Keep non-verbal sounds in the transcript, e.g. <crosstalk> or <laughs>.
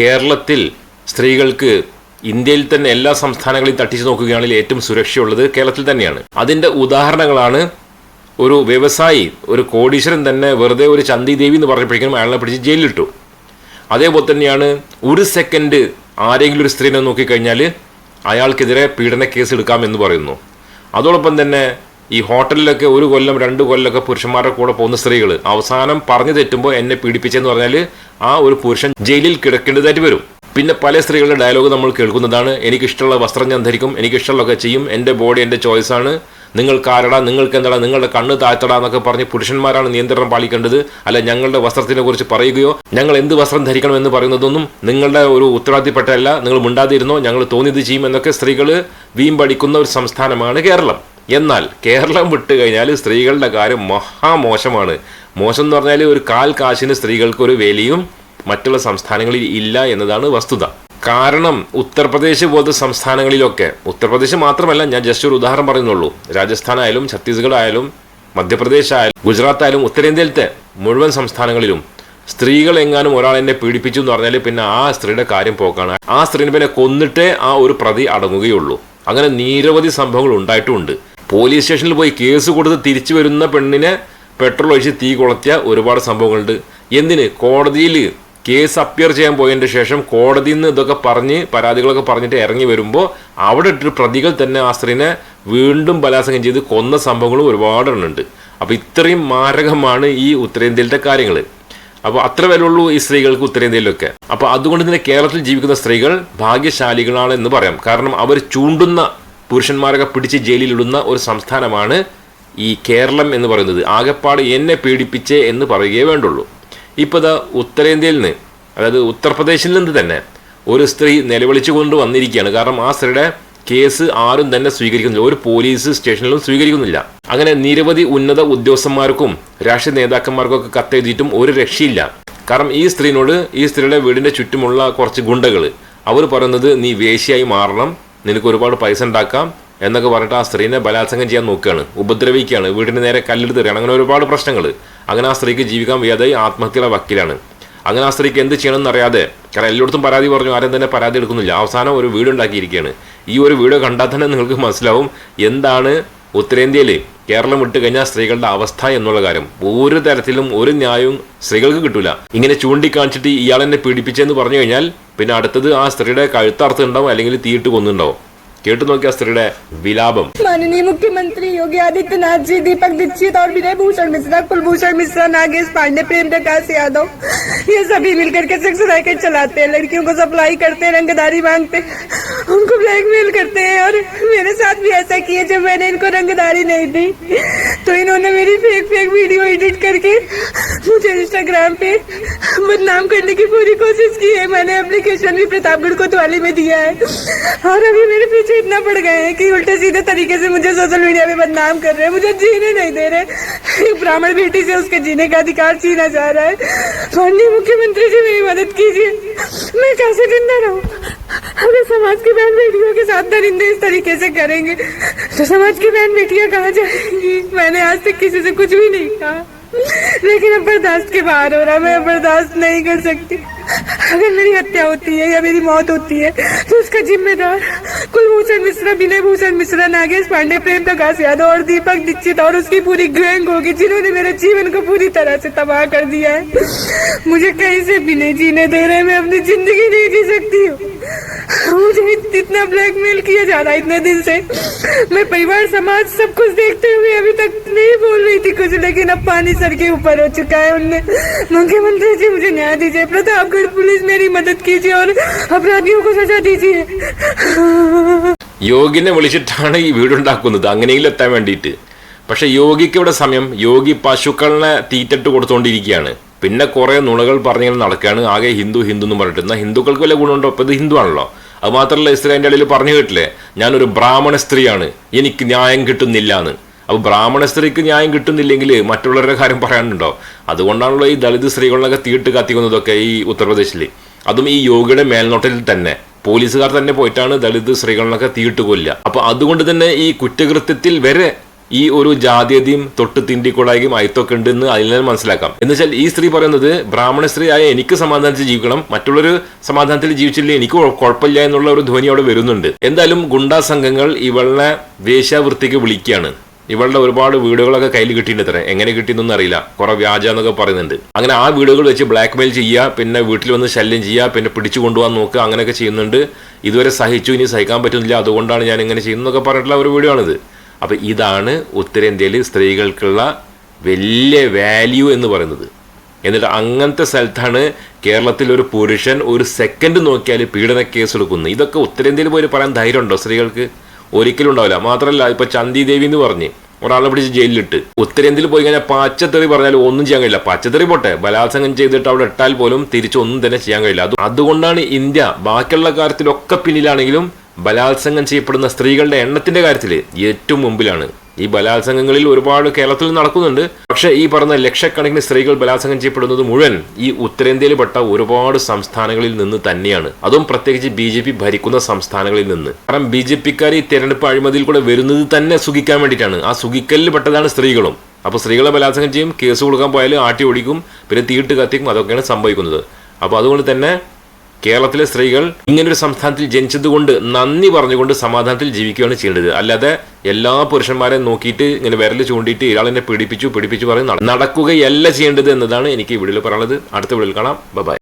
കേരളത്തിൽ സ്ത്രീകൾക്ക് ഇന്ത്യയിൽ തന്നെ എല്ലാ സംസ്ഥാനങ്ങളെയും തട്ടിച്ചു നോക്കുകയാണെങ്കിൽ ഏറ്റവും സുരക്ഷയുള്ളത് കേരളത്തിൽ തന്നെയാണ്. അതിന്റെ ഉദാഹരണങ്ങളാണ് ഒരു വ്യവസായി ഒരു കോടീശ്വരൻ തന്നെ വെറുതെ ഒരു ചന്തി ദേവി എന്ന് പറഞ്ഞപ്പോഴേക്കും അയാളെ പിടിച്ച് ജയിലിലിട്ടു. അതേപോലെ തന്നെയാണ് ഒരു സെക്കൻഡ് ആരെങ്കിലും ഒരു സ്ത്രീനെ നോക്കിക്കഴിഞ്ഞാൽ അയാൾക്കെതിരെ പീഡന കേസ് എടുക്കാം എന്ന് പറയുന്നു. അതോടൊപ്പം തന്നെ ഈ ഹോട്ടലിലൊക്കെ ഒരു കൊല്ലം രണ്ട് കൊല്ലമൊക്കെ പുരുഷന്മാരുടെ കൂടെ പോകുന്ന സ്ത്രീകൾ അവസാനം പറഞ്ഞു തെറ്റുമ്പോൾ എന്നെ പീഡിപ്പിച്ചെന്ന് പറഞ്ഞാൽ ആ ഒരു പുരുഷൻ ജയിലിൽ കിടക്കേണ്ടതായിട്ട് വരും. പിന്നെ പല സ്ത്രീകളുടെ ഡയലോഗ് നമ്മൾ കേൾക്കുന്നതാണ്. എനിക്കിഷ്ടമുള്ള വസ്ത്രം ഞാൻ ധരിക്കും. എനിക്കിഷ്ടമുള്ളതൊക്കെ ചെയ്യും. എന്റെ ബോഡി എന്റെ ചോയ്സാണ് നിങ്ങൾക്ക് ആരടാ? നിങ്ങൾക്ക് എന്താടാ? നിങ്ങളുടെ കണ്ണ് താഴ്ത്തടാ എന്നൊക്കെ പറഞ്ഞ് പുരുഷന്മാരാണ് നിയന്ത്രണം പാലിക്കേണ്ടത്. അല്ല ഞങ്ങളുടെ വസ്ത്രത്തിനെ കുറിച്ച് പറയുകയോ ഞങ്ങൾ എന്ത് വസ്ത്രം ധരിക്കണം എന്ന് പറയുന്നതൊന്നും നിങ്ങളുടെ ഒരു ഉത്തരവാദിത്തപ്പെട്ടല്ല നിങ്ങൾ മിണ്ടാതിരുന്നോ? ഞങ്ങൾ തോന്നിയത് ചെയ്യും എന്നൊക്കെ സ്ത്രീകൾ വീമ്പടിക്കുന്ന ഒരു സംസ്ഥാനമാണ് കേരളം. എന്നാൽ കേരളം വിട്ടുകഴിഞ്ഞാൽ സ്ത്രീകളുടെ കാര്യം മഹാമോശമാണ്. മോശം എന്ന് പറഞ്ഞാൽ ഒരു കാൽ കാശിന് സ്ത്രീകൾക്ക് ഒരു വിലയും മറ്റുള്ള സംസ്ഥാനങ്ങളിൽ ഇല്ല എന്നതാണ് വസ്തുത. കാരണം ഉത്തർപ്രദേശ് പോലത്തെ സംസ്ഥാനങ്ങളിലൊക്കെ ഉത്തർപ്രദേശ് മാത്രമല്ല ഞാൻ ജസ്റ്റ് ഒരു ഉദാഹരണം പറയുന്നുള്ളൂ. രാജസ്ഥാൻ ആയാലും ഛത്തീസ്ഗഡ് ആയാലും മധ്യപ്രദേശ് ആയാലും ഗുജറാത്ത് ആയാലും ഉത്തരേന്ത്യയിലത്തെ മുഴുവൻ സംസ്ഥാനങ്ങളിലും സ്ത്രീകൾ എങ്ങാനും ഒരാൾ എന്നെ പീഡിപ്പിച്ചു എന്ന് പറഞ്ഞാൽ പിന്നെ ആ സ്ത്രീയുടെ കാര്യം പോക്കാണ്. ആ സ്ത്രീനെ പിന്നെ കൊന്നിട്ടേ ആ ഒരു പ്രതി അടങ്ങുകയുള്ളൂ. അങ്ങനെ നിരവധി സംഭവങ്ങൾ ഉണ്ടായിട്ടുമുണ്ട് പോലീസ് സ്റ്റേഷനിൽ പോയി കേസ് കൊടുത്ത് തിരിച്ചു വരുന്ന പെണ്ണിനെ പെട്രോൾ ഒഴിച്ച് തീ കൊളത്തിയ ഒരുപാട് സംഭവങ്ങളുണ്ട്. എന്തിന്? കോടതിയിൽ കേസ് അപ്പിയർ ചെയ്യാൻ പോയതിന്റെ ശേഷം കോടതിയിൽ നിന്ന് ഇതൊക്കെ പറഞ്ഞ് പരാതികളൊക്കെ പറഞ്ഞിട്ട് ഇറങ്ങി വരുമ്പോൾ അവിടെ ഇട്ടിട്ട് പ്രതികൾ തന്നെ ആ സ്ത്രീനെ വീണ്ടും ബലാത്സംഗം ചെയ്ത് കൊന്ന സംഭവങ്ങളും ഒരുപാട് ഉണ്ട് അപ്പോൾ ഇത്രയും മാരകമാണ് ഈ ഉത്തരേന്ത്യയിലത്തെ കാര്യങ്ങൾ. അപ്പോൾ അത്ര വിലയുള്ളൂ ഈ സ്ത്രീകൾക്ക് ഉത്തരേന്ത്യയിലൊക്കെ. അപ്പോൾ അതുകൊണ്ട് തന്നെ കേരളത്തിൽ ജീവിക്കുന്ന സ്ത്രീകൾ ഭാഗ്യശാലികളാണ് എന്ന് പറയാം. കാരണം അവർ ചൂണ്ടുന്ന പുരുഷന്മാരൊക്കെ പിടിച്ച് ജയിലിലിടുന്ന ഒരു സംസ്ഥാനമാണ് ഈ കേരളം എന്ന് പറയുന്നത് ആകെപ്പാട് എന്നെ പീഡിപ്പിച്ചേ എന്ന് പറയുകയേ വേണ്ടുള്ളൂ. ഇപ്പോൾ ഇതാ ഉത്തരേന്ത്യയിൽ നിന്ന് അതായത് ഉത്തർപ്രദേശിൽ നിന്ന് തന്നെ ഒരു സ്ത്രീ നിലവിളിച്ചു കൊണ്ട് വന്നിരിക്കുകയാണ്. കാരണം ആ സ്ത്രീയുടെ കേസ് ആരും തന്നെ സ്വീകരിക്കുന്നില്ല. ഒരു പോലീസ് സ്റ്റേഷനിലും സ്വീകരിക്കുന്നില്ല. അങ്ങനെ നിരവധി ഉന്നത ഉദ്യോഗസ്ഥന്മാർക്കും രാഷ്ട്രീയ നേതാക്കന്മാർക്കും ഒക്കെ കത്തെഴുതിയിട്ടും ഒരു രക്ഷയില്ല. കാരണം ഈ സ്ത്രീനോട് ഈ സ്ത്രീയുടെ വീടിന്റെ ചുറ്റുമുള്ള കുറച്ച് ഗുണ്ടകൾ അവർ പറയുന്നത് നീ വേശിയായി മാറണം നിനക്ക് ഒരുപാട് പൈസ ഉണ്ടാക്കാം എന്നൊക്കെ പറഞ്ഞിട്ട് ആ സ്ത്രീനെ ബലാത്സംഗം ചെയ്യാൻ നോക്കുകയാണ്. ഉപദ്രവിക്കുകയാണ്. വീടിന് നേരെ കല്ലെടുത്ത് എറിയാണ് അങ്ങനെ ഒരുപാട് പ്രശ്നങ്ങൾ. അങ്ങനെ ആ സ്ത്രീക്ക് ജീവിക്കാൻ വയ്യാതായി ആത്മഹത്യയുടെ വക്കീലാണ്. അങ്ങനെ ആ സ്ത്രീക്ക് എന്ത് ചെയ്യണമെന്ന് അറിയാതെ കാരണം എല്ലായിടത്തും പരാതി പറഞ്ഞു. ആരും തന്നെ പരാതി എടുക്കുന്നില്ല. അവസാനം ഒരു വീട് ഉണ്ടാക്കിയിരിക്കുകയാണ്. ഈ ഒരു വീഡിയോ കണ്ടാൽ തന്നെ നിങ്ങൾക്ക് മനസ്സിലാവും എന്താണ് ഉത്തരേന്ത്യയിൽ കേരളം വിട്ട് കഴിഞ്ഞാൽ സ്ത്രീകളുടെ അവസ്ഥ എന്നുള്ള കാര്യം. ഒരു തരത്തിലും ഒരു ന്യായവും സ്ത്രീകൾക്ക് കിട്ടില്ല ഇങ്ങനെ ചൂണ്ടിക്കാണിച്ചിട്ട് ഇയാളെന്നെ പീഡിപ്പിച്ചെന്ന് പറഞ്ഞു കഴിഞ്ഞാൽ പിന്നെ അടുത്തത് ആ സ്ത്രീയുടെ കഴുത്തർത്ഥം ഉണ്ടാവും. അല്ലെങ്കിൽ തീയിട്ട് കൊന്നുണ്ടാവും. കേട്ടു നോക്കിയ ആ സ്ത്രീയുടെ വിലാപം माननीय मुख्यमंत्री योगी आदित्यनाथ जी दीपक दीक्षित और विनय भूषण मिश्रा कुलभूषण मिश्रा नागेश पांडे प्रेम प्रकाश यादव ये सभी मिलकर के सेक्स रैकेट चलाते हैं लड़कियों को सप्लाई करते हैं रंगदारी मांगते हैं उनको ब्लैकमेल करते हैं और मेरे साथ भी ऐसा किए जब मैंने इनको रंगदारी नहीं दी तो इन्होंने मेरी फेक फेक वीडियो एडिट करके मुझे इंस्टाग्राम पे बदनाम करने की पूरी कोशिश की है मैंने एप्लीकेशन भी प्रतापगढ़ कोतवाली में दिया है और अभी मेरे पीछे इतना पड़ गए हैं कि उल्टे सीधे तरीके से मुझे सोशल मीडिया पे बदनाम कर रहे हैं। मुझे जीने नहीं दे रहे <laughs> ब्राह्मण बेटी से उसके जीने का अधिकार छीना जा रहा है। माननीय मुख्यमंत्री जी, मेरी मदद कीजिए। मैं कैसे ज़िंदा रहूँ? अगर समाज की बहन बेटियों के साथ दरिंदे इस तरीके से करेंगे तो समाज की बहन बेटियाँ कहाँ जाएँगी? मैंने आज तक किसी से कुछ भी नहीं कहा। लेकिन अब बर्दाश्त के बाहर हो रहा मैं बर्दाश्त नहीं कर सकती। अगर मेरी हत्या होती है या मेरी मौत होती है तो उसका जिम्मेदार कुलभूषण मिश्रा विनय भूषण मिश्रा, नागेश पांडे प्रेम प्रकाश यादव और दीपक दीक्षित और उसकी पूरी गैंग होगी, जिन्होंने मेरे जीवन को पूरी तरह से तबाह कर दिया है। मुझे कहीं से भी नहीं जीने दे रहे, मैं अपनी ज़िंदगी नहीं जी सकती हूँ। मुझे इतना ब्लैकमेल किया जा रहा है इतने दिन से मैं परिवार समाज सब कुछ देखते हुए अभी तक नहीं बोल रही थी कुछ लेकिन अब पानी सर के ऊपर हो चुका है उनने मुख्यमंत्री जी मुझे न्याय दीजिए प्रतापगढ़ पुलिस मेरी मदद कीजिए और अपराधियों को सजा दीजिए യോഗിനെ വിളിച്ചിട്ടാണ് ഈ വീടുണ്ടാക്കുന്നത് അങ്ങനെയെങ്കിലും എത്താൻ വേണ്ടിയിട്ട് പക്ഷെ യോഗിക്ക് ഇവിടെ സമയം യോഗി പശുക്കളിനെ തീറ്റിട്ട് കൊടുത്തുകൊണ്ടിരിക്കുകയാണ് പിന്നെ കുറെ നുണകൾ പറഞ്ഞിങ്ങനെ നടക്കുകയാണ് ആകെ ഹിന്ദു ഹിന്ദു എന്ന് പറഞ്ഞിട്ട് എന്നാൽ ഹിന്ദുക്കൾക്ക് വല്ല ഗുണമുണ്ടോ ഇപ്പൊ ഇത് ഹിന്ദു ആണല്ലോ അത് മാത്രമല്ല ഇസ്രായേലിന്റെ ഇടയിൽ പറഞ്ഞു കേട്ടില്ലേ? ഞാനൊരു ബ്രാഹ്മണ സ്ത്രീയാണ്. എനിക്ക് ന്യായം കിട്ടുന്നില്ല എന്ന് അപ്പോൾ ബ്രാഹ്മണ സ്ത്രീക്ക് ന്യായം കിട്ടുന്നില്ലെങ്കിൽ മറ്റുള്ളവരുടെ കാര്യം പറയാനുണ്ടോ? അതുകൊണ്ടാണല്ലോ ഈ ദളിത് സ്ത്രീകളിലൊക്കെ തീട്ട് കത്തിക്കുന്നതൊക്കെ ഈ ഉത്തർപ്രദേശിൽ അതും ഈ യോഗയുടെ മേൽനോട്ടത്തിൽ തന്നെ. പോലീസുകാർ തന്നെ പോയിട്ടാണ് ദളിത് സ്ത്രീകളിലൊക്കെ തീട്ട് കൊല്ലുക. അപ്പോൾ അതുകൊണ്ട് തന്നെ ഈ കുറ്റകൃത്യത്തിൽ വരെ ഈ ഒരു ജാതീയതയും തൊട്ട് തിണ്ടിക്കൊള്ളായും അയത്തൊക്കെ ഉണ്ടെന്ന് അതിൽ നിന്ന് മനസ്സിലാക്കാം. എന്ന് വെച്ചാൽ ഈ സ്ത്രീ പറയുന്നത് ബ്രാഹ്മണ സ്ത്രീ ആയ എനിക്ക് സമാധാനത്തിൽ ജീവിക്കണം മറ്റുള്ളൊരു സമാധാനത്തിൽ ജീവിച്ചില്ലേ എനിക്ക് കുഴ- കുഴപ്പമില്ല എന്നുള്ള ഒരു ധ്വനി അവിടെ വരുന്നുണ്ട്. എന്തായാലും ഗുണ്ടാ സംഘങ്ങൾ ഇവളെ വേശ്യാവൃത്തിക്ക് വിളിക്കുകയാണ്. ഇവളുടെ ഒരുപാട് വീടുകളൊക്കെ കയ്യിൽ കിട്ടിയിട്ടുണ്ട് അത്ര എങ്ങനെ കിട്ടിയെന്നൊന്നും അറിയില്ല. കുറെ വ്യാജ എന്നൊക്കെ പറയുന്നുണ്ട്. അങ്ങനെ ആ വീടുകൾ വെച്ച് ബ്ലാക്ക് മെയിൽ ചെയ്യുക പിന്നെ വീട്ടിൽ വന്ന് ശല്യം ചെയ്യുക പിന്നെ പിടിച്ചു കൊണ്ടുപോകാൻ നോക്കുക അങ്ങനെയൊക്കെ ചെയ്യുന്നുണ്ട്. ഇതുവരെ സഹിച്ചു ഇനി സഹിക്കാൻ പറ്റുന്നില്ല. അതുകൊണ്ടാണ് ഞാൻ ഇങ്ങനെ ചെയ്യുന്നതൊക്കെ പറഞ്ഞിട്ടുള്ള ഒരു വീഡിയോ ആണിത്. അപ്പൊ ഇതാണ് ഉത്തരേന്ത്യയിൽ സ്ത്രീകൾക്കുള്ള വലിയ വാല്യൂ എന്ന് പറയുന്നത്. എന്നിട്ട് അങ്ങനത്തെ സ്ഥലത്താണ് കേരളത്തിൽ ഒരു പുരുഷൻ ഒരു സെക്കൻഡ് നോക്കിയാൽ പീഡന കേസ് എടുക്കുന്നത് ഇതൊക്കെ ഉത്തരേന്ത്യയിൽ പോയി പറയാൻ ധൈര്യമുണ്ടോ സ്ത്രീകൾക്ക്? ഒരിക്കലും ഉണ്ടാവില്ല. മാത്രമല്ല ഇപ്പൊ ചന്ദി ദേവി എന്ന് പറഞ്ഞ് ഒരാളെ പിടിച്ച് ജയിലിലിട്ട്. ഉത്തരേന്ത്യയിൽ പോയി കഴിഞ്ഞാൽ പച്ചത്തെറി പറഞ്ഞാൽ ഒന്നും ചെയ്യാൻ കഴിയില്ല. പച്ചത്തെറി പോട്ടെ. ബലാത്സംഗം ചെയ്തിട്ട് അവിടെ ഇട്ടാൽ പോലും തിരിച്ചൊന്നും തന്നെ ചെയ്യാൻ കഴിയില്ല. അത് അതുകൊണ്ടാണ് ഇന്ത്യ ബാക്കിയുള്ള കാര്യത്തിലൊക്കെ പിന്നിലാണെങ്കിലും ബലാത്സംഗം ചെയ്യപ്പെടുന്ന സ്ത്രീകളുടെ എണ്ണത്തിന്റെ കാര്യത്തിൽ ഏറ്റവും മുമ്പിലാണ്. ഈ ബലാത്സംഗങ്ങളിൽ ഒരുപാട് കേരളത്തിൽ നടക്കുന്നുണ്ട്. പക്ഷേ ഈ പറഞ്ഞ ലക്ഷക്കണക്കിന് സ്ത്രീകൾ ബലാത്സംഗം ചെയ്യപ്പെടുന്നത് മുഴുവൻ ഈ ഉത്തരേന്ത്യയിൽ പെട്ട ഒരുപാട് സംസ്ഥാനങ്ങളിൽ നിന്ന് തന്നെയാണ്. അതും പ്രത്യേകിച്ച് ബി ജെ പി ഭരിക്കുന്ന സംസ്ഥാനങ്ങളിൽ നിന്ന്. കാരണം ബി ജെ പിക്കാർ ഈ തെരഞ്ഞെടുപ്പ് അഴിമതിയിൽ കൂടെ വരുന്നത് തന്നെ സുഖിക്കാൻ വേണ്ടിയിട്ടാണ്. ആ സുഖിക്കലിൽ പെട്ടതാണ് സ്ത്രീകളും. അപ്പോൾ സ്ത്രീകളെ ബലാത്സംഗം ചെയ്യും കേസ് കൊടുക്കാൻ പോയാലും ആട്ടി ഓടിക്കും പിന്നെ തീട്ട് കത്തിക്കും അതൊക്കെയാണ് സംഭവിക്കുന്നത്. അപ്പോൾ അതുകൊണ്ട് തന്നെ കേരളത്തിലെ സ്ത്രീകൾ ഇങ്ങനൊരു സംസ്ഥാനത്തിൽ ജനിച്ചതുകൊണ്ട് നന്ദി പറഞ്ഞുകൊണ്ട് സമാധാനത്തിൽ ജീവിക്കുകയാണ് ചെയ്യേണ്ടത്. അല്ലാതെ എല്ലാ പുരുഷന്മാരെയും നോക്കിയിട്ട് ഇങ്ങനെ വിരൽ ചൂണ്ടിയിട്ട് ഇയാളെന്നെ പീഡിപ്പിച്ചു പീഡിപ്പിച്ചു പറയും നടക്കുകയല്ല ചെയ്യേണ്ടത് എന്നതാണ് എനിക്ക് ഈ വീഡിയോയിൽ പറയാനുള്ളത്. അടുത്ത വീഡിയോയിൽ കാണാം. ബൈ